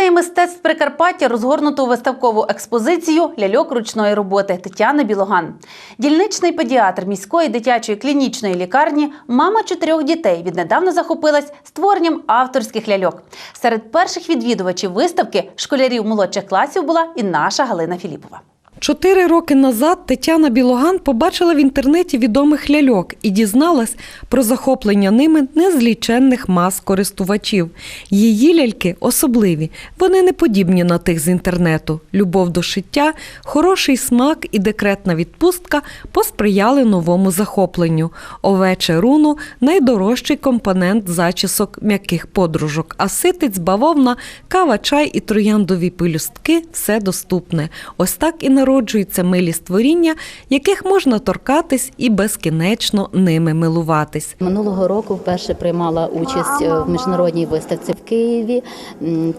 Музеї мистецтв Прикарпаття розгорнуту виставкову експозицію ляльок ручної роботи Тетяни Білоган. Дільничний педіатр міської дитячої клінічної лікарні, мама чотирьох дітей, віднедавна захопилась створенням авторських ляльок. Серед перших відвідувачів виставки школярів молодших класів була і наша Галина Філіпова. Чотири роки назад Тетяна Білоган побачила в інтернеті відомих ляльок і дізналась про захоплення ними незліченних мас користувачів. Її ляльки особливі, вони не подібні на тих з інтернету. Любов до шиття, хороший смак і декретна відпустка посприяли новому захопленню. Овече руно найдорожчий компонент зачісок м'яких подружок, а ситець, бавовна, кава, чай і трояндові пелюстки все доступне. Ось так і народжуються милі створіння, яких можна торкатись і безкінечно ними милуватись. Минулого року вперше приймала участь е, в міжнародній виставці в Києві.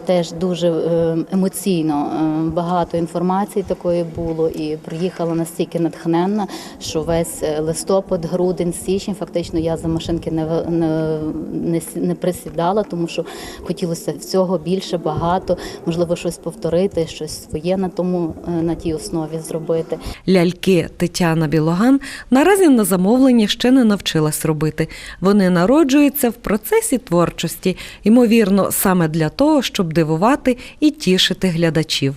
Теж дуже е, емоційно е, багато інформації такої було, і приїхала настільки натхненна, що весь листопад, грудень, січень, фактично я за машинки не не, не, не присідала, тому що хотілося всього більше, багато, можливо, щось повторити, щось своє на тому на тій основі зробити. Ляльки Тетяна Білоган наразі на замовлення ще не навчилась робити. Вони народжуються в процесі творчості, ймовірно, саме для того, щоб дивувати і тішити глядачів.